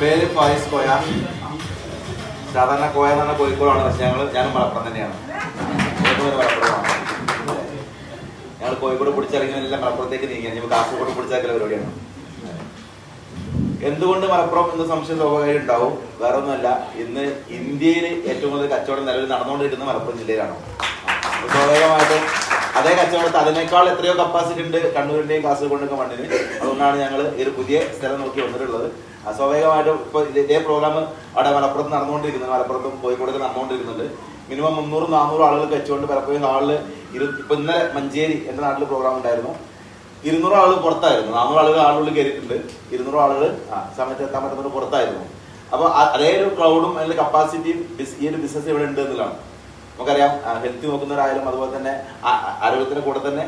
പേര് ഫായിസ് കോയ. സാധാരണ കോയ എന്ന് പറഞ്ഞാൽ കോഴിക്കോടാണ് പക്ഷെ ഞങ്ങൾ ഞാനും മലപ്പുറം തന്നെയാണ്. ഞങ്ങൾ കോഴിക്കോട് പിടിച്ചിറങ്ങി മലപ്പുറത്തേക്ക് നീങ്ങി. ഞങ്ങൾ കാസർഗോഡ് പിടിച്ചാക്കല പരിപാടിയാണ്. എന്തുകൊണ്ട് മലപ്പുറം എന്ന് സംശയം സ്വാഭാവികം ഉണ്ടാവും വേറെ ഒന്നുമല്ല ഇന്ന് ഇന്ത്യയിൽ ഏറ്റവും കൂടുതൽ കച്ചവടം നിലവിൽ നടന്നുകൊണ്ടിരിക്കുന്നത് മലപ്പുറം ജില്ലയിലാണ്. സ്വാഭാവികമായിട്ടും അതേ കച്ചവടത്തെ അതിനേക്കാൾ എത്രയോ കപ്പാസിറ്റി ഉണ്ട് കണ്ണൂരിന്റെയും കാസർഗോഡിന്റെയും മണ്ണിന്. അതുകൊണ്ടാണ് ഞങ്ങൾ ഒരു പുതിയ സ്ഥലം നോക്കി വന്നിട്ടുള്ളത്. സ്വാഭാവികമായിട്ടും ഇപ്പൊ ഇതേ പ്രോഗ്രാം അവിടെ മലപ്പുറത്ത് നടന്നുകൊണ്ടിരിക്കുന്നത് മലപ്പുറത്തും കോഴിക്കോടൊക്കെ നടന്നുകൊണ്ടിരിക്കുന്നുണ്ട്. മിനിമം മുന്നൂറും നാനൂറ് ആളുകൾ വെച്ചുകൊണ്ട് പലപ്പോഴും ഹാളിൽ ഇരു ഇപ്പൊ ഇന്നലെ മഞ്ചേരി എന്റെ നാട്ടിൽ പ്രോഗ്രാം ഉണ്ടായിരുന്നു. ഇരുന്നൂറ് ആളുകൾ പുറത്തായിരുന്നു. നാനൂറ് ആളുകൾ ആളുകളിൽ കയറിയിട്ടുണ്ട്. ഇരുന്നൂറ് ആളുകൾ ആ സമയത്ത് എത്താൻ പറ്റുന്നത് പുറത്തായിരുന്നു. അപ്പൊ അതേ ഒരു ക്രൗഡും അതിന്റെ കപ്പാസിറ്റിയും ഈ ഒരു ബിസിനസ് ഇവിടെ ഉണ്ട് എന്നുള്ളതാണ്. നമുക്കറിയാം ഹെൽത്ത് നോക്കുന്നവരായാലും അതുപോലെ തന്നെ ആരോഗ്യത്തിന്റെ കൂടെ തന്നെ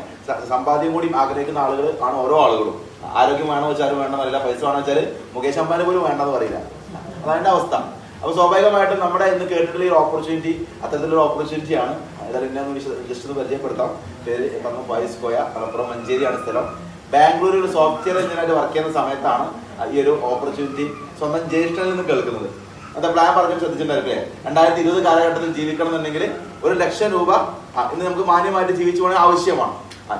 സമ്പാദ്യം കൂടി ആഗ്രഹിക്കുന്ന ആളുകൾ ആണ് ഓരോ ആളുകളും. ആരോഗ്യം വേണോ വെച്ചാലും വേണമെന്ന് അറിയില്ല പൈസ വേണോ വെച്ചാൽ മുകേഷ് അംബാനി പോലും വേണ്ടെന്ന് പറയില്ല. അതാണ് അവസ്ഥ. അപ്പൊ സ്വാഭാവികമായിട്ടും നമ്മുടെ ഇന്ന് കേട്ടിട്ടുള്ള ഈ ഓപ്പർച്യൂണിറ്റി അത്തരത്തിലൊരു ഓപ്പർച്യൂണിറ്റി ആണ്. എന്നെ ഒന്ന് ജസ്റ്റ് ഒന്ന് പരിചയപ്പെടുത്താം. പേര് പറഞ്ഞു വയസ് പോയ മലപ്പുറം മഞ്ചേരിയാണ് സ്ഥലം. ബാംഗ്ലൂരിൽ സോഫ്റ്റ്വെയർ എഞ്ചിനീയറായിട്ട് വർക്ക് ചെയ്യുന്ന സമയത്താണ് ഈ ഒരു ഓപ്പർച്യൂണിറ്റി സ്വന്തം ജ്യേഷ്ഠനിൽ നിന്ന് കേൾക്കുന്നത്. അത് പ്ലാൻ പറഞ്ഞു ശ്രദ്ധിച്ചിട്ടുണ്ടായിരിക്കില്ലേ രണ്ടായിരത്തി ഇരുപത് കാലഘട്ടത്തിൽ ജീവിക്കണം എന്നുണ്ടെങ്കിൽ ഒരു ലക്ഷം രൂപ ഇന്ന് നമുക്ക് മാന്യമായിട്ട് ജീവിച്ചു പോകണേ ആവശ്യമാണ്.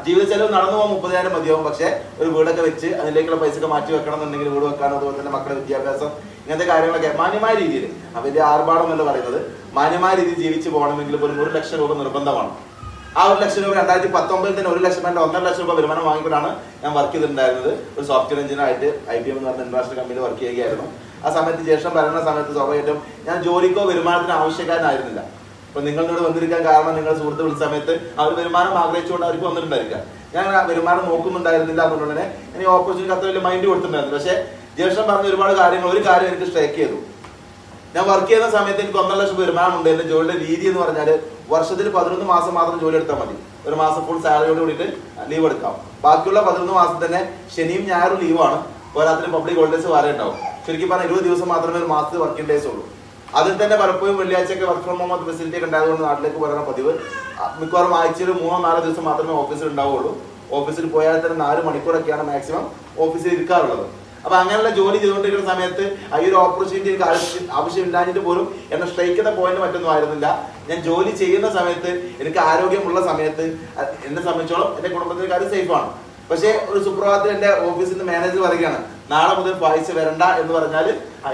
ജീവിത ചെലവ് നടന്നു പോകാൻ മുപ്പതിനായിരം മതിയാവും. പക്ഷെ ഒരു വീടൊക്കെ വെച്ച് അതിലേക്കുള്ള പൈസ മാറ്റി വെക്കണം എന്നുണ്ടെങ്കിൽ വീട് വെക്കാനോ അതുപോലെ തന്നെ മക്കളുടെ വിദ്യാഭ്യാസം ഇങ്ങനത്തെ കാര്യങ്ങളൊക്കെ മാന്യമായ രീതിയിൽ. വലിയ ആർഭാടം എന്നല്ല പറയുന്നത്. മാന്യമായ രീതിയിൽ ജീവിച്ചു പോകണമെങ്കിൽ പോലും ഒരു ലക്ഷം രൂപ നിർബന്ധമാണ്. ആ ഒരു ലക്ഷം രൂപ രണ്ടായിരത്തി പത്തൊമ്പതിൽ തന്നെ ഒരു ലക്ഷം രണ്ട് ഒന്നര ലക്ഷം രൂപ വരുമാനം വാങ്ങിക്കൊണ്ടാണ് ഞാൻ വർക്ക് ചെയ്തിട്ടുണ്ടായിരുന്നത്. ഒരു സോഫ്റ്റ്വെയർ എഞ്ചിനീയറായിട്ട് ഐ ബി എം എന്ന് പറഞ്ഞ ഇന്റർനാഷണൽ കമ്പനിയിൽ വർക്ക് ചെയ്യുകയായിരുന്നു. ആ സമയത്ത് ശേഷം വരുന്ന സമയത്ത് സ്വാഭാവികമായിട്ടും ഞാൻ ജോലിക്കോ വരുമാനത്തിന് ആവശ്യക്കാരനായിരുന്നില്ല. അപ്പൊ നിങ്ങളിവിടെ വന്നിരിക്കാൻ കാരണം നിങ്ങൾ സുഹൃത്ത് വിളിച്ച സമയത്ത് അവർ വരുമാനം ആഗ്രഹിച്ചുകൊണ്ട് അവർക്ക് വന്നിട്ടുണ്ടായിരിക്കാം ഞാൻ വരുമാനം നോക്കുന്നുണ്ടായിരുന്നില്ല എന്നുള്ളത് തന്നെ എനിക്ക് ഓപ്പർച്യൂണിറ്റി അത്ര വലിയ മൈൻഡ് കൊടുത്തിട്ടുണ്ടായിരുന്നു പക്ഷേ ജ്യേഷ്ഠൻ പറഞ്ഞ ഒരുപാട് കാര്യങ്ങൾ ഒരു കാര്യം എനിക്ക് സ്ട്രൈക്ക് ചെയ്തു. ഞാൻ വർക്ക് ചെയ്യുന്ന സമയത്ത് എനിക്ക് ഒന്നര ലക്ഷം വരുമാനം ഉണ്ട്. എന്റെ ജോലിയുടെ രീതി എന്ന് പറഞ്ഞാൽ വർഷത്തിൽ പതിനൊന്ന് മാസം മാത്രം ജോലി എടുത്താൽ മതി. ഒരു മാസം ഫുൾ സാലറിയോട് കൂടിയിട്ട് ലീവ് എടുക്കാം. ബാക്കിയുള്ള പതിനൊന്ന് മാസം തന്നെ ശനിയും ഞായറും ലീവാണ് പോരാത്തിന് പബ്ലിക് ഹോളിഡേസ് വേറെ ഉണ്ടാവും. ശരിക്കും പറഞ്ഞാൽ ഇരുപത് ദിവസം മാത്രമേ ഒരു മാസത്തിൽ വർക്കിംഗ് ഡേയ്സ് ഉള്ളൂ. അതിൽ തന്നെ പലപ്പോഴും വെള്ളിയാഴ്ചയൊക്കെ വർക്ക് ഫ്രം ഹോം ഫെസിലിറ്റി ഒക്കെ ഉണ്ടായതുകൊണ്ട് നാട്ടിലേക്ക് വരണം പതിവ്. മിക്കവാറും ആഴ്ചയിൽ മൂന്നോ നാലോ ദിവസം മാത്രമേ ഓഫീസിൽ ഉണ്ടാവുള്ളൂ ഓഫീസിൽ പോയാൽ തന്നെ നാല് മണിക്കൂറൊക്കെയാണ് മാക്സിമം ഓഫീസിൽ ഇരിക്കാറുള്ളത്. അപ്പൊ അങ്ങനെയുള്ള ജോലി ചെയ്തുകൊണ്ടിരിക്കുന്ന സമയത്ത് ഈ ഒരു ഓപ്പർച്യൂണിറ്റി എനിക്ക് ആവശ്യം ആവശ്യമില്ലാഞ്ഞിട്ട് പോലും എന്നെ സ്ട്രൈക്കുന്ന പോയിന്റ് മറ്റൊന്നും ആയിരുന്നില്ല. ഞാൻ ജോലി ചെയ്യുന്ന സമയത്ത് എനിക്ക് ആരോഗ്യമുള്ള സമയത്ത് എന്നെ സംബന്ധിച്ചോളം എന്റെ കുടുംബത്തിന് കാര്യം സേഫാണ് പക്ഷേ ഒരു സുപ്രഭാതത്തിൽ എന്റെ ഓഫീസിൽ നിന്ന് മാനേജർ പറയുകയാണ് നാളെ മുതൽ വായിച്ച് വരണ്ട എന്ന് പറഞ്ഞാൽ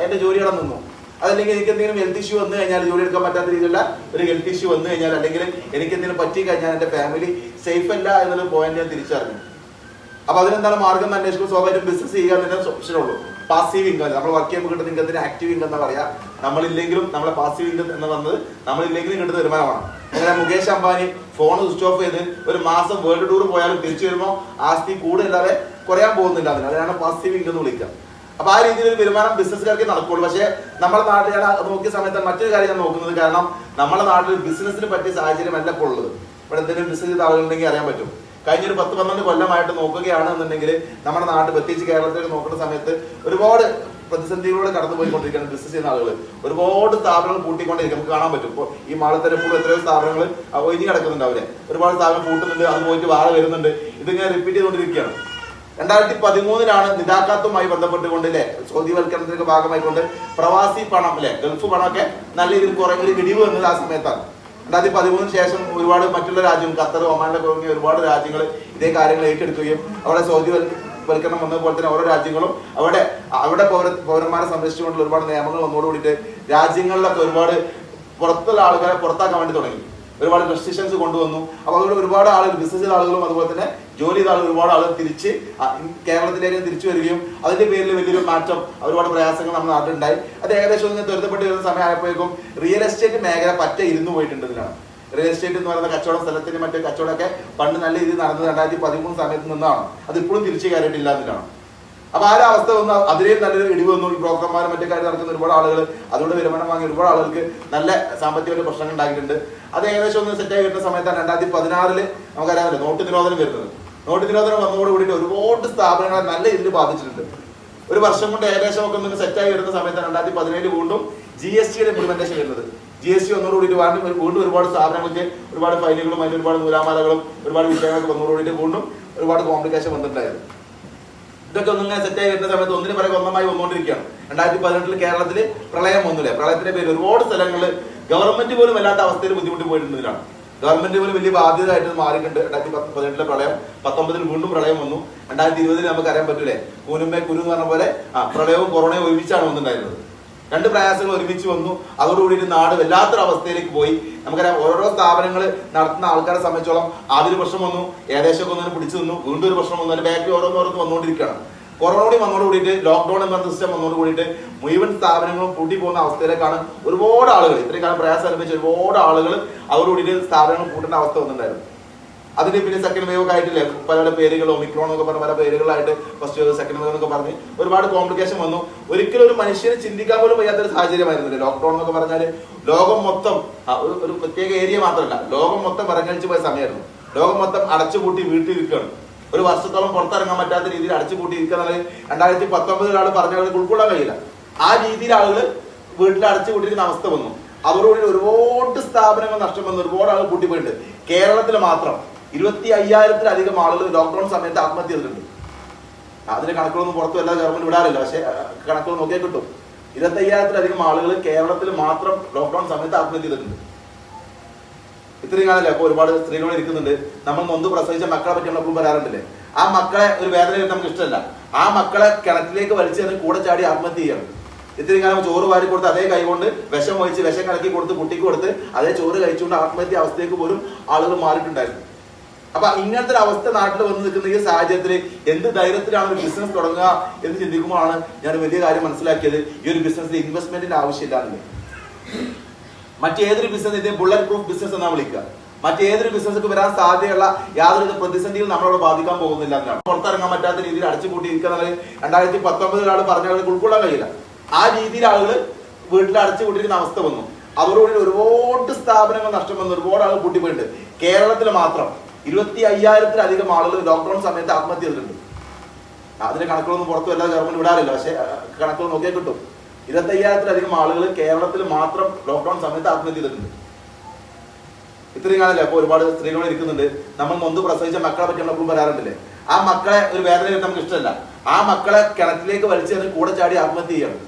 എന്റെ ജോലി അവിടെ നിന്നു. അതല്ലെങ്കിൽ എനിക്ക് എന്തെങ്കിലും ഹെൽത്ത് ഇഷ്യൂ വന്നു കഴിഞ്ഞാൽ ജോലി എടുക്കാൻ പറ്റാത്ത രീതിയിലുള്ള ഒരു ഹെൽത്ത് ഇഷ്യൂ വന്നു കഴിഞ്ഞാൽ അല്ലെങ്കിൽ എനിക്ക് എന്തെങ്കിലും പറ്റി കഴിഞ്ഞാൽ എന്റെ ഫാമിലി സേഫ് അല്ല എന്നുള്ള പോയിന്റ് ഞാൻ തിരിച്ചറിഞ്ഞു. അപ്പൊ അതിനെന്താണ് മാർഗം അന്വേഷിക്കും സ്വാഭാവികം ബിസിനസ് ചെയ്യുക എന്നതിനെ ഓപ്ഷൻ ഉള്ളൂ. പാസീവ് ഇൻകം നമ്മൾ വർക്ക് ചെയ്യുമ്പോൾ കിട്ടുന്ന ഇൻകത്തിന് ആക്റ്റീവ് ഇൻകം എന്ന് പറയാ. നമ്മളില്ലെങ്കിലും നമ്മളെ പാസീവ് ഇൻകം എന്ന് പറഞ്ഞത് നമ്മളില്ലെങ്കിലും കിട്ടുന്ന വരുമാനമാണ്. അങ്ങനെ Mukesh Ambani phone switch off ചെയ്ത് ഒരു മാസം വേൾഡ് ടൂർ പോയാലും തിരിച്ചു വരുമ്പോൾ ആസ്തി കൂടുതലാതെ കുറയാൻ പോകുന്നില്ല അതിന്. അതിനാണ് പാസീവ് ഇൻകം എന്ന് വിളിക്കുക. അപ്പൊ ആ രീതിയിൽ ഒരു വരുമാനം ബിസിനസ്സുകാർക്ക് നടക്കുള്ളൂ. പക്ഷേ നമ്മുടെ നാട്ടിൽ നോക്കിയ സമയത്ത് മറ്റൊരു കാര്യം ഞാൻ നോക്കുന്നത്. കാരണം നമ്മുടെ നാട്ടിൽ ബിസിനസ്സിന് പറ്റിയ സാഹചര്യം അല്ല ഇപ്പോൾ ഉള്ളത്. ഇവിടെ എന്തെങ്കിലും ബിസിനസ് ചെയ്ത ആളുകളുണ്ടെങ്കിൽ അറിയാൻ പറ്റും. കഴിഞ്ഞ ഒരു പത്ത് പന്ത്രണ്ട് കൊല്ലമായിട്ട് നോക്കുകയാണ് എന്നുണ്ടെങ്കിൽ നമ്മുടെ നാട്ടിൽ പ്രത്യേകിച്ച് കേരളത്തിലേക്ക് നോക്കുന്ന സമയത്ത് ഒരുപാട് പ്രതിസന്ധികളിലൂടെ കടന്നു പോയിക്കൊണ്ടിരിക്കുകയാണ് ബിസിനസ് ചെയ്യുന്ന ആളുകൾ ഒരുപാട് സ്ഥാപനങ്ങൾ പൂട്ടിക്കൊണ്ടിരിക്കും നമുക്ക് കാണാൻ പറ്റും. ഇപ്പോൾ ഈ മാളത്തരപ്പൂർ എത്രയോ സ്ഥാപനങ്ങൾ ഒഴിഞ്ഞു കിടക്കുന്നുണ്ട് അവരെ. ഒരുപാട് സ്ഥാപനം പൂട്ടുന്നുണ്ട് അത് പോയിട്ട് വാഴ വരുന്നുണ്ട്. ഇതിങ്ങനെ റിപ്പീറ്റ് ചെയ്തുകൊണ്ടിരിക്കുകയാണ്. രണ്ടായിരത്തി പതിമൂന്നിലാണ് നിതാക്കാത്തുമായി ബന്ധപ്പെട്ടുകൊണ്ട് അല്ലെ സൗദിവൽക്കരണത്തിന്റെ ഭാഗമായിക്കൊണ്ട് പ്രവാസി പണം അല്ലെ ഗൾഫ് പണമൊക്കെ നല്ല രീതിയിൽ കുറേ ഒരു ഇടിവ് വന്നത് ആ സമയത്താണ്. രണ്ടായിരത്തി പതിമൂന്നിന് ശേഷം ഒരുപാട് മറ്റുള്ള രാജ്യം ഖത്തർ ഒമാനിലെ തുടങ്ങിയ ഒരുപാട് രാജ്യങ്ങൾ ഇതേ കാര്യങ്ങൾ ഏറ്റെടുക്കുകയും അവിടെ സൗദി വൽ- വൽക്കരണം വന്നതുപോലെ തന്നെ ഓരോ രാജ്യങ്ങളും അവിടെ അവിടെ പൗര പൗരന്മാരെ സംരക്ഷിച്ചുകൊണ്ടുള്ള ഒരുപാട് നിയമങ്ങൾ വന്നോട് കൂടിയിട്ട് രാജ്യങ്ങളിലൊക്കെ ഒരുപാട് പുറത്തുള്ള ആളുകളെ പുറത്താക്കാൻ വേണ്ടി തുടങ്ങി. ഒരുപാട് റെസ്ട്രിക്ഷൻസ് കൊണ്ടുവന്നു. അപ്പോൾ ഒരുപാട് ആളുകൾ ബിസിനസ് ആളുകളും അതുപോലെ തന്നെ ജോലി ചെയ്ത ആൾ ഒരുപാട് ആളുകൾ തിരിച്ച് കേരളത്തിലേക്ക് തിരിച്ചു വരികയും അതിന്റെ പേരിൽ വലിയൊരു മാറ്റം ഒരുപാട് പ്രയാസങ്ങൾ നമ്മുടെ നാട്ടിലുണ്ടായി. അത് ഏകദേശം ഒന്ന് ത്വരിതപ്പെട്ട് വരുന്ന സമയമായപ്പോഴേക്കും റിയൽ എസ്റ്റേറ്റ് മേഖല പറ്റ ഇരുന്നു പോയിട്ടുണ്ട് ഇതിലാണ്. റിയൽ എസ്റ്റേറ്റ് എന്ന് പറയുന്ന കച്ചവട സ്ഥലത്തിന് മറ്റേ കച്ചവടമൊക്കെ പണ്ട് നല്ല രീതിയിൽ നടന്നത് രണ്ടായിരത്തി പതിമൂന്ന് സമയത്ത് നിന്നാണ്. അത് ഇപ്പോഴും തിരിച്ചു കയറിയിട്ടില്ല എന്നിട്ടാണ് അപ്പൊ ആ ഒരു അവസ്ഥ വന്ന് അതിലേയും നല്ലൊരു ഇടിവ് വന്നു. ഈ ബ്രോക്കർമാരും മറ്റേ കാര്യം നടക്കുന്ന ഒരുപാട് ആളുകൾ അതുകൊണ്ട് വരുമാനം വാങ്ങിയ ഒരുപാട് ആളുകൾക്ക് നല്ല സാമ്പത്തിക പ്രശ്നങ്ങൾ ഉണ്ടാക്കിയിട്ടുണ്ട് അത് ഏകദേശം ഒന്ന് സെറ്റായി വരുന്ന സമയത്താണ് രണ്ടായിരത്തി പതിനാറിൽ നമുക്കറിയാമല്ലോ നോട്ട് നിരോധനം വരുന്നത്. നോട്ട് നിരോധനം വന്നതോട് കൂടിയിട്ട് ഒരുപാട് സ്ഥാപനങ്ങളെ നല്ല രീതിയിൽ ബാധിച്ചിട്ടുണ്ട്. ഒരു വർഷം കൊണ്ട് ഏകദേശം ഒക്കെ ഒന്ന് സെറ്റായി വരുന്ന സമയത്താണ് രണ്ടായിരത്തി പതിനേഴ് വീണ്ടും ജി എസ് ടിയുടെ ഇംപ്ലിമെന്റേഷൻ വരുന്നത്. ജി എസ് ടി വന്നതോടുകൂടി വീണ്ടും വീണ്ടും ഒരുപാട് സ്ഥാപനങ്ങൾക്ക് ഒരുപാട് ഫൈനുകളും അതിന് ഒരുപാട് നൂലാമാലകളും ഒരുപാട് വിഷയങ്ങളൊക്കെ വന്നതോടുകൂടിയിട്ട് വീണ്ടും ഒരുപാട് കോംപ്ലിക്കേഷൻ വന്നിട്ടുണ്ടായിരുന്നു. ഇതൊക്കെ ഒന്നിങ്ങനെ സെറ്റായി വരുന്ന സമയത്ത് ഒന്നിന് പിറകെ ഒന്നമായി വന്നുകൊണ്ടിരിക്കുകയാണ്. രണ്ടായിരത്തി പതിനെട്ടിൽ കേരളത്തിൽ പ്രളയം വന്നില്ലേ? പ്രളയത്തിന്റെ പേര് ഒരുപാട് സ്ഥലങ്ങളിൽ ഗവൺമെന്റ് പോലും അല്ലാത്ത അവസ്ഥയിൽ ബുദ്ധിമുട്ടി പോയിട്ടുണ്ട് ഇതിലാണ്. ഗവൺമെന്റ് പോലും വലിയ ബാധ്യതയായിട്ട് മാറിയിട്ടുണ്ട്. രണ്ടായിരത്തി പതിനെട്ടിലെ പ്രളയം പത്തൊമ്പതിൽ വീണ്ടും പ്രളയം വന്നു. രണ്ടായിരത്തി ഇരുപതിൽ നമുക്ക് അറിയാൻ പറ്റൂലേ. കൂനുമ്പേ കുരു എന്ന് പറഞ്ഞ പോലെ ആ പ്രളയവും കൊറോണയും ഒരുമിച്ചാണ് വന്നിട്ടുണ്ടായിരുന്നത്. രണ്ട് പ്രയാസങ്ങൾ ഒരുമിച്ച് വന്നു. അതോടുകൂടി നാട് വല്ലാത്തൊരു അവസ്ഥയിലേക്ക് പോയി. നമുക്കറിയാം ഓരോരോ സ്ഥാപനങ്ങൾ നടത്തുന്ന ആൾക്കാരെ സംബന്ധിച്ചോളം ആദ്യ ഒരു പ്രശ്നം വന്നു. ഏകദേശം ഒന്നും പിടിച്ചു നിന്നു. വീണ്ടും ഒരു പ്രശ്നം വന്നു. അതിന്റെ ബാക്കി ഓരോന്നോരോന്ന് വന്നുകൊണ്ടിരിക്കുകയാണ്. കൊറോണ കൂടി വന്നോട് കൂടിയിട്ട് ലോക്ക്ഡൌൺ എന്ന സിസ്റ്റം വന്നോട് കൂടിയിട്ട് മുഴുവൻ സ്ഥാപനങ്ങളും പൂട്ടി പോകുന്ന അവസ്ഥയിലേക്കാണ് ഒരുപാട് ആളുകൾ ഇത്രയും കാലം പ്രയാസം അനുഭവിച്ച ഒരുപാട് ആളുകൾ അവരോട് സ്ഥാപനങ്ങൾ പൂട്ടേണ്ട അവസ്ഥ വന്നിട്ടുണ്ടായിരുന്നു. അതിന് പിന്നെ സെക്കൻഡ് വേവ് ഒക്കെ ആയിട്ടില്ലേ? പല പല പേരുകൾ ഒമിക്രോൺ എന്നൊക്കെ പറഞ്ഞ പല പേരുകളായിട്ട് ഫസ്റ്റ് വേവ് സെക്കൻഡ് വേവ് എന്നൊക്കെ പറഞ്ഞ് ഒരുപാട് കോംപ്ലിക്കേഷൻ വന്നു. ഒരിക്കലും ഒരു മനുഷ്യന് ചിന്തിക്കാൻ പോലും വയ്യാത്തൊരു സാഹചര്യമായിരുന്നില്ല. ലോക്ക്ഡൌൺ എന്നൊക്കെ പറഞ്ഞാൽ ലോകം മൊത്തം ഒരു പ്രത്യേക ഏരിയ മാത്രമല്ല ലോകം മൊത്തം പറഞ്ഞഴിച്ചു പോയ സമയമായിരുന്നു. ലോകം മൊത്തം അടച്ചുപൂട്ടി വീട്ടിലിരിക്കുകയാണ്. ഒരു വർഷത്തോളം പുറത്തിറങ്ങാൻ പറ്റാത്ത രീതിയിൽ അടച്ചുപൂട്ടി ഇരിക്കുക രണ്ടായിരത്തി പത്തൊമ്പതിൽ ആൾ പറഞ്ഞവർക്ക് ഉൾക്കൊള്ളാൻ കഴിയില്ല. ആ രീതിയിൽ ആളുകൾ വീട്ടിൽ അടച്ചുപൂട്ടിയിരിക്കുന്ന അവസ്ഥ വന്നു. അതോടുകൂടി ഒരുപാട് സ്ഥാപനങ്ങൾ നഷ്ടം വന്നു. ഒരുപാട് ആളുകൾ കൂട്ടിപ്പോയിട്ടുണ്ട് കേരളത്തിൽ മാത്രം ഇരുപത്തി അയ്യായിരത്തിലധികം ആളുകൾ ലോക്ക്ഡൌൺ സമയത്ത് ആത്മഹത്യ ചെയ്തിട്ടുണ്ട്. അതിന്റെ കണക്കുകളൊന്നും പുറത്തു എല്ലാ ഗവൺമെന്റ് വിടാറില്ല. പക്ഷേ കണക്കുകൾ നോക്കിയാൽ കിട്ടും. ഇരുപത്തി അയ്യായിരത്തിലധികം ആളുകൾ കേരളത്തിൽ മാത്രം ലോക്ക്ഡൌൺ സമയത്ത് ആത്മഹത്യ ചെയ്തിട്ടുണ്ട്. ഇത്രയും കാലല്ലേ അപ്പൊ ഒരുപാട് സ്ത്രീകൾ ഇരിക്കുന്നുണ്ട്. നമ്മൾ നൊന്ത് പ്രസവിച്ച മക്കളെ പറ്റി നമ്മൾ പറയാറുണ്ടല്ലേ? ആ മക്കളെ ഒരു വേദന നമുക്ക് ഇഷ്ടമല്ല. ആ മക്കളെ കിണറ്റിലേക്ക് വലിച്ചു തന്നെ കൂടെ ചാടി ആത്മഹത്യ ചെയ്യണം. ഇത്രയും കാലം ചോറ് വാരി കൊടുത്ത് അതേ കൈ കൊണ്ട് വിഷം വഹിച്ച് വിഷം കലക്കി കൊടുത്ത് കുട്ടിക്ക് കൊടുത്ത് അതേ ചോറ് കഴിച്ചുകൊണ്ട് ആത്മഹത്യ അവസ്ഥയ്ക്ക് പോലും ആളുകൾ മാറിയിട്ടുണ്ടായിരുന്നു. അപ്പൊ ഇങ്ങനത്തെ ഒരു അവസ്ഥ നാട്ടിൽ വന്ന് നിൽക്കുന്ന ഈ സാഹചര്യത്തിൽ എന്ത് ധൈര്യത്തിലാണ് ഒരു ബിസിനസ് തുടങ്ങുക എന്ന് ചിന്തിക്കുമ്പോഴാണ് ഞാൻ വലിയ കാര്യം മനസ്സിലാക്കിയത്. ഈ ഒരു ബിസിനസ്സിൽ ഇൻവെസ്റ്റ്മെന്റിന്റെ ആവശ്യമില്ലാന്നില്ല മറ്റേതൊരു ബിസിനസ് ഇതേ ബുള്ളറ്റ് പ്രൂഫ് ബിസിനസ് എന്നാണ് വിളിക്കുക. മറ്റേതൊരു ബിസിനസ്സൊക്കെ വരാൻ സാധ്യതയുള്ള യാതൊരു പ്രതിസന്ധിയും നമ്മളോട് ബാധിക്കാൻ പോകുന്നില്ല എന്നാണ്. പുറത്തിറങ്ങാൻ പറ്റാത്ത രീതിയിൽ അടച്ചുപൂട്ടി ഇരിക്കുന്നത് രണ്ടായിരത്തി പത്തൊമ്പതിൽ ആൾ പറഞ്ഞ ആൾക്ക് ഉൾക്കൊള്ളാൻ കഴിയില്ല. ആ രീതിയിൽ ആളുകൾ വീട്ടിൽ അടച്ചുപൂട്ടിയിരിക്കുന്ന അവസ്ഥ വന്നു. അതോടുകൂടി ഒരുപാട് സ്ഥാപനങ്ങൾ നഷ്ടം വന്നു. ഒരുപാട് ആളുകൾ പൂട്ടിപ്പോയിട്ടുണ്ട്. കേരളത്തിൽ മാത്രം ഇരുപത്തി അയ്യായിരത്തിലധികം ആളുകൾ ലോക്ക്ഡൌൺ സമയത്ത് ആത്മഹത്യ ചെയ്തിട്ടുണ്ട്. അതിന്റെ കണക്കുകളൊന്നും പുറത്തു എല്ലാ ഗവൺമെന്റ് വിടാറില്ല. പക്ഷേ കണക്കുകൾ നോക്കിയാൽ കിട്ടും. ഇരുപത്തി അയ്യായിരത്തിലധികം ആളുകൾ കേരളത്തിൽ മാത്രം ലോക്ക്ഡൌൺ സമയത്ത് ആത്മഹത്യ ചെയ്തിട്ടുണ്ട്. ഇത്രയും കാലല്ലേ അപ്പൊ ഒരുപാട് സ്ത്രീകൾ ഇരിക്കുന്നുണ്ട്. നമ്മൾ നൊന്ത് പ്രസവിച്ച മക്കളെ പറ്റി നമ്മൾ എപ്പോഴും ആ മക്കളെ ഒരു വേദന നമുക്ക് ഇഷ്ടമല്ല. ആ മക്കളെ കിണറ്റിലേക്ക് വലിച്ചു തന്നെ കൂടെ ചാടി ആത്മഹത്യ ചെയ്യണം.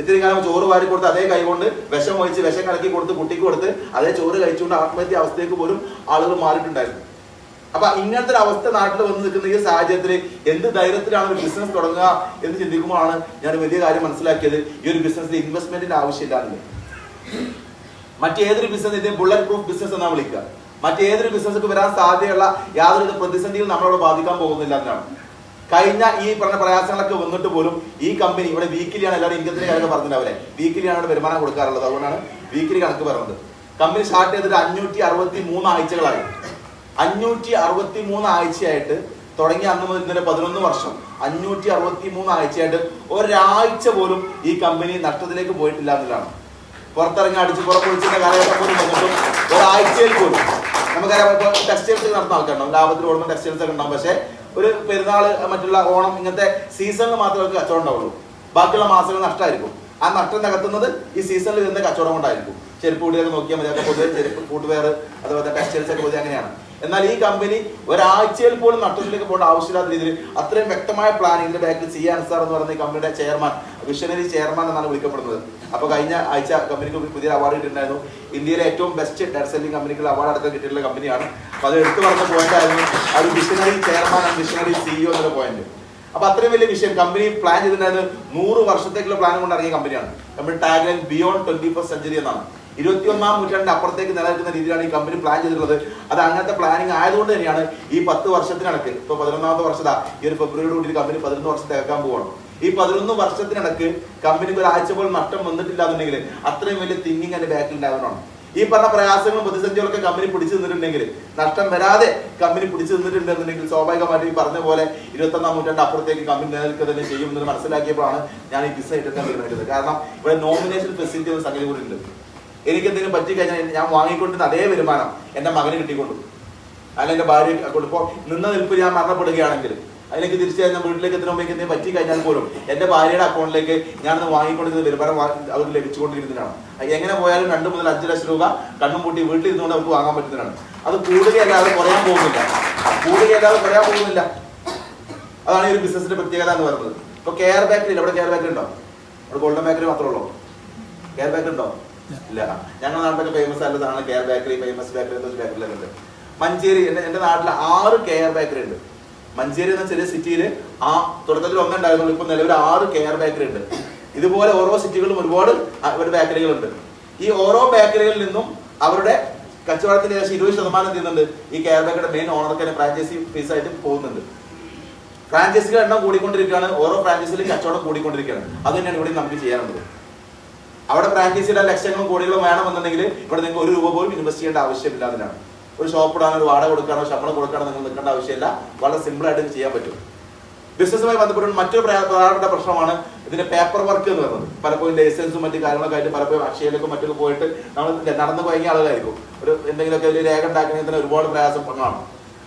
ഇത്രയും കാലം ചോറ് വാരി കൊടുത്ത് അതേ കൈകൊണ്ട് വിഷം ഒഴിച്ച് വിഷം കലക്കി കൊടുത്ത് കുട്ടിക്ക് കൊടുത്ത് അതേ ചോറ് കഴിച്ചുകൊണ്ട് ആത്മഹത്യ അവസ്ഥയ്ക്ക് പോലും ആളുകൾ മാറിയിട്ടുണ്ടായിരുന്നു. അപ്പൊ ഇങ്ങനത്തെ ഒരു അവസ്ഥ നാട്ടിൽ വന്ന് നിൽക്കുന്ന ഈ സാഹചര്യത്തിൽ എന്ത് ധൈര്യത്തിലാണ് ഒരു ബിസിനസ് തുടങ്ങുക എന്ന് ചിന്തിക്കുമ്പോഴാണ് ഞാൻ വലിയ കാര്യം മനസ്സിലാക്കിയത്. ഈ ഒരു ബിസിനസ്സിൽ ഇൻവെസ്റ്റ്മെന്റിന്റെ ആവശ്യമില്ലാന്നില്ല മറ്റേതൊരു ബിസിനസ് ഇതേ ബുള്ളറ്റ് പ്രൂഫ് ബിസിനസ് എന്നാണ് വിളിക്കുക. മറ്റേതൊരു ബിസിനസ്സിന് വരാൻ സാധ്യതയുള്ള യാതൊരു പ്രതിസന്ധിയും നമ്മളോട് ബാധിക്കാൻ പോകുന്നില്ല എന്നാണ്. കഴിഞ്ഞ ഈ പറഞ്ഞ പ്രയാസങ്ങളൊക്കെ വന്നിട്ട് പോലും ഈ കമ്പനി ഇവിടെ വീക്കിലിയാണ് എല്ലാവരും ഇൻകത്തിന്റെ കാര്യങ്ങൾ അവരെ. വീക്കിലിയാണ് വരുമാനം കൊടുക്കാറുള്ളത്. അതുകൊണ്ടാണ് വീക്കിലി കണക്ക് പറയുന്നത് കമ്പനി സ്റ്റാർട്ട് ചെയ്തിട്ട് അഞ്ഞൂറ്റി അറുപത്തി മൂന്ന് ആഴ്ചകളായി. അഞ്ഞൂറ്റി അറുപത്തി മൂന്ന് ആഴ്ചയായിട്ട് തുടങ്ങിയ അന്ന് മുതൽ ഇന്നലെ പതിനൊന്ന് വർഷം. അഞ്ഞൂറ്റി അറുപത്തി മൂന്ന് ആഴ്ചയായിട്ട് ഒരാഴ്ച പോലും ഈ കമ്പനി നഷ്ടത്തിലേക്ക് പോയിട്ടില്ല എന്നുള്ളതാണ്. പുറത്തിറങ്ങി അടിച്ച് പുറപ്പൊഴിച്ചിന്റെ കാലഘട്ടം പോലും വന്നിട്ടും ഒരാഴ്ചയിൽ പോലും. നമുക്കറിയാം ഇപ്പോൾ ടെക്സ്റ്റൈൽസ് നടത്തുന്ന ആൾക്കാരുണ്ടാവും. ലാഭത്തിൽ ഓടുന്ന ടെക്സ്റ്റൈൽസ് ഒക്കെ ഉണ്ടാവും. പക്ഷേ ഒരു പെരുന്നാൾ മറ്റുള്ള ഓണം ഇങ്ങനത്തെ സീസണിൽ മാത്രമേ അവർക്ക് കച്ചവടം ഉണ്ടാവുള്ളൂ. ബാക്കിയുള്ള മാസങ്ങൾ നഷ്ടമായിരിക്കും. ആ നഷ്ടം നികത്തുന്നത് ഈ സീസണിൽ വരുന്ന കച്ചവടം കൊണ്ടായിരിക്കും. ചെരുപ്പ് കൂടിയൊക്കെ നോക്കിയാൽ മതി. അതൊക്കെ പൊതുവെ ചെരുപ്പ് കൂട്ടുപേർ അതുപോലെ ടെക്സ്റ്റൈൽസ് ഒക്കെ പൊതുവെ അങ്ങനെയാണ്. എന്നാൽ ഈ കമ്പനി ഒരാഴ്ചയിൽ പോലും നഷ്ടത്തിലേക്ക് പോകേണ്ട ആവശ്യമില്ലാത്ത രീതിയിൽ അത്രയും വ്യക്തമായ പ്ലാനിങ്ങിന്റെ ബാക്കിൽ സി അൻസാർ എന്ന് പറയുന്ന കമ്പനിയുടെ ചെയർമാൻ വിഷനറി ചെയർമാൻ എന്നാണ് വിളിക്കപ്പെടുന്നത്. അപ്പോൾ കഴിഞ്ഞ ആഴ്ച കമ്പനിക്ക് പുതിയ അവാർഡ് കിട്ടിയിട്ടുണ്ടായിരുന്നു. ഇന്ത്യയിലെ ഏറ്റവും ബെസ്റ്റ് ഡെഡ് സെല്ലിംഗ് കമ്പനിക്കുള്ള അവാർഡ് അടക്കം കിട്ടിയിട്ടുള്ള കമ്പനിയാണ് അപ്പോൾ അത് എടുത്തു പറഞ്ഞ പോയിന്റ് ആയിരുന്നു ആ ഒരു visionary chairman and visionary CEO എന്നുള്ള പോയിന്റ് അപ്പൊ അത്രയും വലിയ വിഷയം കമ്പനി പ്ലാൻ ചെയ്തിട്ടുണ്ടായിരുന്നത് നൂറ് വർഷത്തേക്കുള്ള പ്ലാൻ കൊണ്ട് ഇറങ്ങിയ കമ്പനിയാണ് company tag line beyond twenty first century എന്നാണ്. ഇരുപത്തിയൊന്നാം നൂറ്റാണ്ടിന്റെ അപ്പുറത്തേക്ക് നിലനിൽക്കുന്ന രീതിയിലാണ് ഈ കമ്പനി പ്ലാൻ ചെയ്തിട്ടുള്ളത്. അത് അങ്ങനത്തെ പ്ലാനിങ് ആയതുകൊണ്ട് തന്നെയാണ് ഈ പത്ത് വർഷത്തിനടക്ക് ഇപ്പൊ പതിനൊന്നാമത്തെ വർഷത ഈ ഒരു ഫെബ്രുവരിയോട് കൂടി കമ്പനി പതിനൊന്ന് വർഷം തേക്കാൻ പോവാണ്. ഈ പതിനൊന്ന് വർഷത്തിനിടക്ക് കമ്പനിക്ക് ആഴ്ച പോലും നഷ്ടം വന്നിട്ടില്ല എന്നുണ്ടെങ്കിൽ അത്രയും വലിയ തിങ്കിങ് അതിന്റെ ബാക്കിൽ ഉണ്ടാകുന്നതാണ് ഈ പറഞ്ഞ പ്രയാസങ്ങളും പ്രതിസന്ധികളൊക്കെ കമ്പനി പിടിച്ചു നിന്നിട്ടുണ്ടെങ്കിൽ നഷ്ടം വരാതെ കമ്പനി പിടിച്ചു നിന്നിട്ടുണ്ടെന്നുണ്ടെങ്കിൽ സ്വാഭാവികമായിട്ട് ഈ പറഞ്ഞ പോലെ ഇരുപത്തൊന്നാം നൂറ്റാണ്ട് അപ്പുറത്തേക്ക് കമ്പനി നിലനിൽക്കുക തന്നെ ചെയ്യും എന്ന് മനസ്സിലാക്കിയപ്പോഴാണ് ഞാൻ ഈ ബിസിനസ് എടുക്കാൻ കാരണം ഇവിടെ നോമിനേഷൻ ഫെസിലിറ്റി എന്ന സംഗതി കൂടി ഉണ്ട്. എനിക്ക് എന്തെങ്കിലും പറ്റി കഴിഞ്ഞാൽ ഞാൻ വാങ്ങിക്കൊണ്ടിരുന്ന അതേ വരുമാനം എന്റെ മകന് കിട്ടിക്കൊണ്ടു. അല്ല എന്റെ ഭാര്യ കൊടുപ്പോ നിന്ന നിൽപ്പ് ഞാൻ മരണപ്പെടുകയാണെങ്കിൽ അതിലേക്ക് തിരിച്ചു വീട്ടിലേക്ക് എത്തുന്ന മുമ്പേക്ക് എന്തെങ്കിലും പറ്റി കഴിഞ്ഞാൽ പോലും എന്റെ ഭാര്യയുടെ അക്കൗണ്ടിലേക്ക് ഞാനത് വാങ്ങിക്കൊണ്ടിരുന്ന വരുമാനം അവർ ലഭിച്ചുകൊണ്ടിരുന്നതാണ് എങ്ങനെ പോയാലും രണ്ട് മുതൽ അഞ്ച് ലക്ഷം രൂപ കണ്ണും പൂട്ടി വീട്ടിൽ ഇരുന്നുകൊണ്ട് അവർക്ക് വാങ്ങാൻ പറ്റുന്നതാണ്. അത് കൂടുകയല്ലാതെ കുറയാൻ പോകുന്നില്ല. കൂടുകയല്ലാതെ കുറയാൻ പോകുന്നില്ല. അതാണ് ഈ ഒരു ബിസിനസിന്റെ പ്രത്യേകത എന്ന് പറയുന്നത്. ഇപ്പൊ കെയർ ബേക്കറി ഇവിടെ കെയർ ബേക്കറി ഉണ്ടോ? ഇവിടെ ഗോൾഡൻ ബേക്കറി മാത്രമേ ഉള്ളൂ? കെയർ ബേക്കറി ഉണ്ടോ? ഇല്ല. ഞങ്ങളുടെ ഫേമസ് ആയിട്ടുള്ളതാണ് കെയർ ബേക്കറി ഫേമസ് ബേക്കറി എന്നൊരു ബേക്കറിലൊക്കെ ഉണ്ട് മഞ്ചേരി എന്റെ എന്റെ നാട്ടിൽ ആറ് കെയർ ബേക്കറി ഉണ്ട്. മഞ്ചേരി എന്ന ചെറിയ സിറ്റിയിൽ ആ തുടക്കത്തിൽ ഒന്നുണ്ടായിരുന്നുള്ളൂ ഇപ്പൊ നിലവിൽ ആറ് കെയർ ബേക്കറി ഉണ്ട്. ഇതുപോലെ ഓരോ സിറ്റികളിലും ഒരുപാട് അവരുടെ ബേക്കറികളുണ്ട് ഈ ഓരോ ബേക്കറികളിൽ നിന്നും അവരുടെ കച്ചവടത്തിന്റെ ഏകദേശം ഇരുപത് ശതമാനം ചെയ്യുന്നുണ്ട്? ഈ കെയർ ബേക്കറിയുടെ മെയിൻ ഓണർക്ക് തന്നെ ഫ്രാഞ്ചൈസി ഫീസ് ആയിട്ട് പോകുന്നുണ്ട്. ഫ്രാഞ്ചൈസികളുടെ എണ്ണം കൂടിക്കൊണ്ടിരിക്കുകയാണ്. ഓരോ ഫ്രാഞ്ചൈസിലും കച്ചവടം കൂടിക്കൊണ്ടിരിക്കുകയാണ്. അത് തന്നെയാണ് ഇവിടെ നമുക്ക് ചെയ്യാനുള്ളത്. അവിടെ പ്രാക്ടീസ് ചെയ്താൽ ലക്ഷങ്ങളും കോടികളും വേണമെന്നുണ്ടെങ്കിൽ ഇവിടെ നിങ്ങൾക്ക് ഒരു രൂപ പോലും ഇൻവെസ്റ്റ് ചെയ്യേണ്ട ആവശ്യമില്ല അതിനാണ്. ഒരു ഷോപ്പ് ഇടാനോ ഒരു വാടക കൊടുക്കാനോ ശമ്പളം കൊടുക്കാനോ നിങ്ങൾ നിൽക്കേണ്ട ആവശ്യമില്ല. വളരെ സിമ്പിൾ ആയിട്ട് ചെയ്യാൻ പറ്റും. ബിസിനസ്സുമായി ബന്ധപ്പെട്ട് മറ്റൊരു പ്രധാ- പ്രധാനപ്പെട്ട പ്രശ്നമാണ് ഇതിന്റെ പേപ്പർ വർക്ക് എന്ന് പറയുന്നത്. പലപ്പോഴും ലൈസൻസും മറ്റു കാര്യങ്ങളൊക്കെ ആയിട്ട് പലപ്പോഴും അക്ഷയയിലേക്കും മറ്റൊക്കെ പോയിട്ട് നമ്മൾ നടന്നു കുഴങ്ങിയ ആളുകളായിരിക്കും. ഒരു എന്തെങ്കിലുമൊക്കെ ഒരു രേഖ ഉണ്ടാക്കുന്നതിന് തന്നെ ഒരുപാട് പ്രയാസം കാണും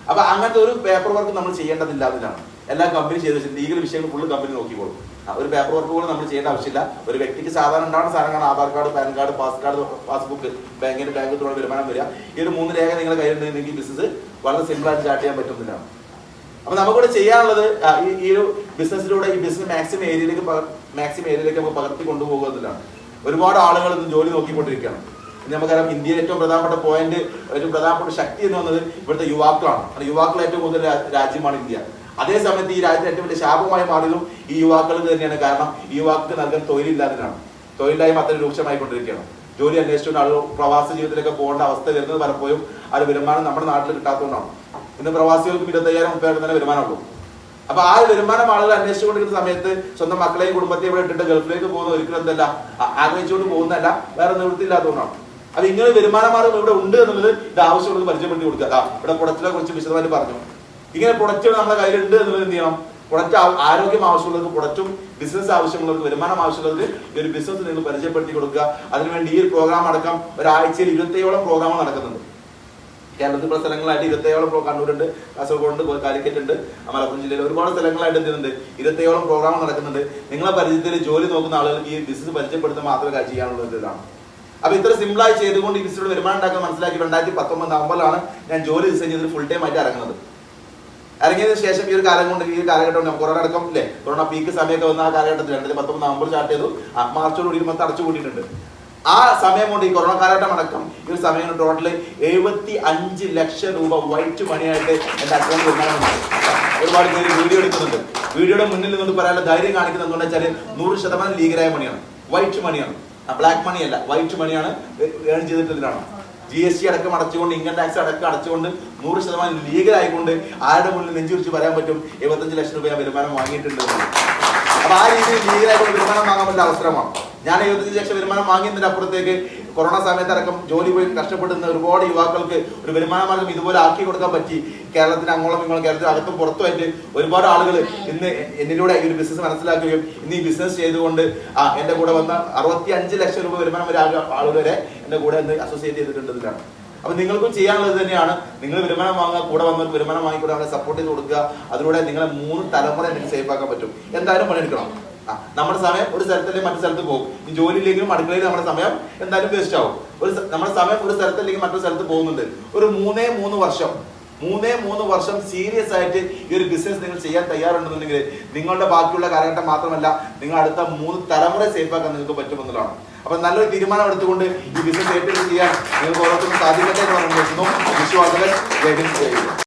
അപ്പൊ അങ്ങനത്തെ ഒരു പേപ്പർ വർക്ക് നമ്മൾ ചെയ്യേണ്ടതില്ല അതിനാണ്. എല്ലാ കമ്പനി ചെയ്ത് ലീഗൽ വിഷയങ്ങൾ ഫുള്ള് കമ്പനി നോക്കിക്കോളും. ഒരു പേപ്പർ വർക്ക് പോലും നമ്മൾ ചെയ്യേണ്ട ആവശ്യമില്ല. ഒരു വ്യക്തിക്ക് സാധാരണ ഉണ്ടാകുന്ന സാധനങ്ങളാണ് Aadhaar card PAN card pass card passbook ബാങ്കിന്റെ ബാങ്ക് തുടങ്ങിയ വരുമാനം വരിക. ഈ ഒരു മൂന്ന് രേഖ നിങ്ങളുടെ കയ്യിലുണ്ടെങ്കിൽ ബിസിനസ് വളരെ സിമ്പിളായിട്ട് സ്റ്റാർട്ട് ചെയ്യാൻ പറ്റുന്നതിനാണ് അപ്പൊ നമുക്കിവിടെ ചെയ്യാനുള്ളത് ഈ ഈ ഒരു ബിസിനസ്സിലൂടെ ഈ ബിസിനസ് മാക്സിമം ഏരിയയിലേക്ക് മാക്സിമം ഏരിയയിലേക്ക് നമുക്ക് പകർത്തി കൊണ്ടുപോകുന്നതിലാണ് ഒരുപാട് ആളുകൾ ഇന്ന് ജോലി നോക്കിക്കൊണ്ടിരിക്കുകയാണ്. നമുക്കറിയാം ഇന്ത്യയിലെ ഏറ്റവും പ്രധാനപ്പെട്ട പോയിന്റ് ഏറ്റവും പ്രധാനപ്പെട്ട ശക്തി എന്ന് പറയുന്നത് ഇവിടുത്തെ യുവാക്കളാണ്. യുവാക്കൾ ഏറ്റവും കൂടുതൽ രാജ്യമാണ് ഇന്ത്യ. അതേ സമയത്ത് ഈ രാജ്യത്തെ ഏറ്റവും വലിയ ശാപമായി മാറിയതും ഈ യുവാക്കൾക്ക് തന്നെയാണ്. കാരണം ഈ യുവാക്കൾക്ക് നൽകാൻ തൊഴിലില്ലാതിനാണ് തൊഴിലില്ലായ്മ അത്ര രൂക്ഷമായിക്കൊണ്ടിരിക്കുകയാണ്. ജോലി അന്വേഷിച്ചുകൊണ്ട് ആളുകൾ പ്രവാസ ജീവിതത്തിലൊക്കെ പോകേണ്ട അവസ്ഥ വരുന്നത് പലപ്പോഴും ആ വരുമാനം നമ്മുടെ നാട്ടിൽ കിട്ടാത്തതുകൊണ്ടാണ്. ഇന്ന് പ്രവാസികൾക്ക് ഇരുപത്തയ്യായിരം മുപ്പതിനായിരം തന്നെ വരുമാനമുള്ളൂ. അപ്പൊ ആ വരുമാനം ആളുകൾ അന്വേഷിച്ചുകൊണ്ടിരിക്കുന്ന സമയത്ത് സ്വന്തം മക്കളെയും കുടുംബത്തെയും ഇവിടെ ഇട്ടിട്ട് ഗൾഫിലേക്ക് പോകുന്ന ഒരിക്കലും എന്തല്ല ആഗ്രഹിച്ചുകൊണ്ട് പോകുന്നതല്ല വേറെ നിവൃത്തിയില്ലാത്തതുകൊണ്ടാണ് അപ്പൊ ഇങ്ങനെ വരുമാന മാർഗം ഇവിടെ ഉണ്ട് എന്നുള്ളത് ഇത് ആവശ്യമുള്ളത് പരിചയപ്പെടുത്തി കൊടുക്കുക. ഇവിടെ കുടത്തിലെ കുറിച്ച് വിശദമായിട്ട് പറഞ്ഞു. ഇങ്ങനെ പ്രൊഡക്റ്റുകൾ നമ്മുടെ കയ്യിലുണ്ട് എന്നുള്ളത് എന്ത് ചെയ്യണം? പ്രൊഡക്റ്റ് ആരോഗ്യം ആവശ്യമുള്ളവർക്ക് പ്രൊഡക്റ്റും ബിസിനസ് ആവശ്യമുള്ളവർക്ക് വരുമാനം ആവശ്യമുള്ളവർക്ക് ഈ ഒരു ബിസിനസ് നിങ്ങൾ പരിചയപ്പെടുത്തി കൊടുക്കുക. അതിനുവേണ്ടി ഈ ഒരു പ്രോഗ്രാം അടക്കം ഒരാഴ്ചയിൽ ഇരുപത്തേഴോളം പ്രോഗ്രാം നടക്കുന്നുണ്ട്. കേരളത്തിൽ പല സ്ഥലങ്ങളായിട്ട് ഇരുപത്തേഴോളം കണ്ണൂരുണ്ട് കാസർഗോഡുണ്ട് കാലിക്കറ്റ് ഉണ്ട് മലപ്പുറം ജില്ലയിൽ ഒരുപാട് സ്ഥലങ്ങളായിട്ട് എന്ത് ചെയ്യുന്നുണ്ട്? ഇരുപത്തേഴോളം പ്രോഗ്രാം നടക്കുന്നുണ്ട്. നിങ്ങളെ പരിചയത്തിൽ ജോലി നോക്കുന്ന ആളുകൾക്ക് ഈ ബിസിനസ് പരിചയപ്പെടുത്തുക മാത്രമേ ചെയ്യാനുള്ള ഇതാണ് അപ്പൊ ഇത്ര സിമ്പിളായി ചെയ്തുകൊണ്ട് ഈ ബിസിനസ് വരുമാനം ഉണ്ടാക്കാൻ മനസ്സിലാക്കി രണ്ടായിരത്തി പത്തൊമ്പത് നവംബറിലാണ് ഞാൻ ജോലി ഡിസൈൻ ചെയ്തിട്ട് ഫുൾ ടൈം ആയിട്ട് ഇറങ്ങുന്നത്. ഇറങ്ങിയതിനു ശേഷം ഈ ഒരു കാലം കൊണ്ട് ഈ ഒരു കാലഘട്ടം കൊറോണ അടക്കം ഇല്ലേ? കൊറോണ പീക്ക് സമയമൊക്കെ വന്ന ആ കാലഘട്ടത്തിൽ രണ്ടായിരത്തി പത്തൊമ്പത് നവംബർ സ്റ്റാർട്ട് ചെയ്തു. മാർച്ചോടുകൂടി മാർച്ചോട് കൂടി മൊത്തം അടച്ചു കൂട്ടിയിട്ടുണ്ട് ആ സമയം കൊണ്ട് ഈ കൊറോണ കാലഘട്ടം അടക്കം ഈ ഒരു സമയം ടോട്ടൽ എഴുപത്തി അഞ്ച് ലക്ഷം രൂപ വൈറ്റ് മണിയായിട്ട് എന്റെ അക്കൗണ്ടിൽ ഉണ്ടാകുന്നുണ്ട്. ഒരുപാട് പേര് വീഡിയോ എടുക്കുന്നുണ്ട്. വീഡിയോയുടെ മുന്നിൽ നിന്നുകൊണ്ട് പറയാനുള്ള ധൈര്യം കാണിക്കുന്നത് എന്താണെന്ന് വെച്ചാൽ നൂറ് ശതമാനം ലീഗലായ മണിയാണ്. വൈറ്റ് മണിയാണ്. ബ്ലാക്ക് മണി അല്ല. വൈറ്റ് മണിയാണ് ഏൺ ചെയ്തിട്ടുള്ളതാണ് ജി എസ് ടി അടക്കം അടച്ചുകൊണ്ട് ഇൻകം ടാക്സ് അടക്കം അടച്ചുകൊണ്ട് നൂറ് ശതമാനം ലീഗൽ ആയിക്കൊണ്ട് ആരുടെ മുന്നിൽ നെഞ്ചുരിച്ച് പറയാൻ പറ്റും? എഴുപത്തഞ്ച് ലക്ഷം രൂപ വരുമാനം വാങ്ങിയിട്ടുണ്ട്. അപ്പൊ ആ രീതിയിൽ ലീഗലായിട്ട് വരുമാനം വാങ്ങാൻ പറ്റുന്ന അവസരമാണ്. ഞാൻ എഴുപത്തഞ്ച് ലക്ഷം വരുമാനം വാങ്ങിയതിന്റെ അപ്പുറത്തേക്ക് കൊറോണ സമയത്ത് അടക്കം ജോലി പോയി കഷ്ടപ്പെടുന്ന ഒരുപാട് യുവാക്കൾക്ക് ഒരു വരുമാന മാർഗം ഇതുപോലെ ആക്കി കൊടുക്കാൻ പറ്റി. കേരളത്തിന് അങ്ങോളം ഇങ്ങോളം കേരളത്തിന് അകത്തും പുറത്തുമായിട്ട് ഒരുപാട് ആളുകൾ ഇന്ന് എന്നിലൂടെ ഈ ഒരു ബിസിനസ് മനസ്സിലാക്കുകയും ഇന്ന് ഈ ബിസിനസ് ചെയ്തുകൊണ്ട് ആ എന്റെ കൂടെ വന്ന അറുപത്തി അഞ്ച് ലക്ഷം രൂപ വരുമാനം വരെ ആളുകൾ വരെ എന്റെ കൂടെ എന്ത് അസോസിയേറ്റ് ചെയ്തിട്ടുണ്ട് ഇതിലാണ്. അപ്പൊ നിങ്ങൾക്കും ചെയ്യാനുള്ളത് തന്നെയാണ്. നിങ്ങൾ വരുമാനം വാങ്ങുക കൂടെ വന്നവർക്ക് വരുമാനം വാങ്ങിക്കൂടെ അവരെ സപ്പോർട്ട് ചെയ്ത് കൊടുക്കുക. അതിലൂടെ നിങ്ങളെ മൂന്ന് തലമുറ എനിക്ക് സേഫ് ആക്കാൻ പറ്റും. എന്തായാലും പണിയെടുക്കണം. നമ്മുടെ സമയം ഒരു സ്ഥലത്തല്ലേ മറ്റു സ്ഥലത്ത് പോകും. ഈ ജോലിയില്ലെങ്കിലും അടുക്കളയിൽ നമ്മുടെ സമയം എന്തായാലും വേസ്റ്റ് ആവും. ഒരു നമ്മുടെ സമയം ഒരു സ്ഥലത്തല്ലെങ്കിൽ മറ്റൊരു സ്ഥലത്ത് പോകുന്നുണ്ട്. ഒരു മൂന്നേ മൂന്ന് വർഷം മൂന്നേ മൂന്ന് വർഷം സീരിയസ് ആയിട്ട് ഈ ഒരു ബിസിനസ് നിങ്ങൾ ചെയ്യാൻ തയ്യാറുണ്ടെന്നുണ്ടെങ്കിൽ നിങ്ങളുടെ ബാക്കിയുള്ള കാലഘട്ടം മാത്രമല്ല നിങ്ങൾ അടുത്ത മൂന്ന് തലമുറ സേഫ് ആക്കാൻ നിങ്ങൾക്ക് പറ്റുമെന്നുള്ളതാണ്. അപ്പൊ നല്ലൊരു തീരുമാനം എടുത്തുകൊണ്ട് ഈ ബിസിനസ് ഏറ്റെടുത്ത് ചെയ്യാൻ നിങ്ങൾക്ക് ഓരോരുത്തർക്കും സാധിക്കട്ടെ എന്ന് പറഞ്ഞു വിശ്വാസങ്ങൾ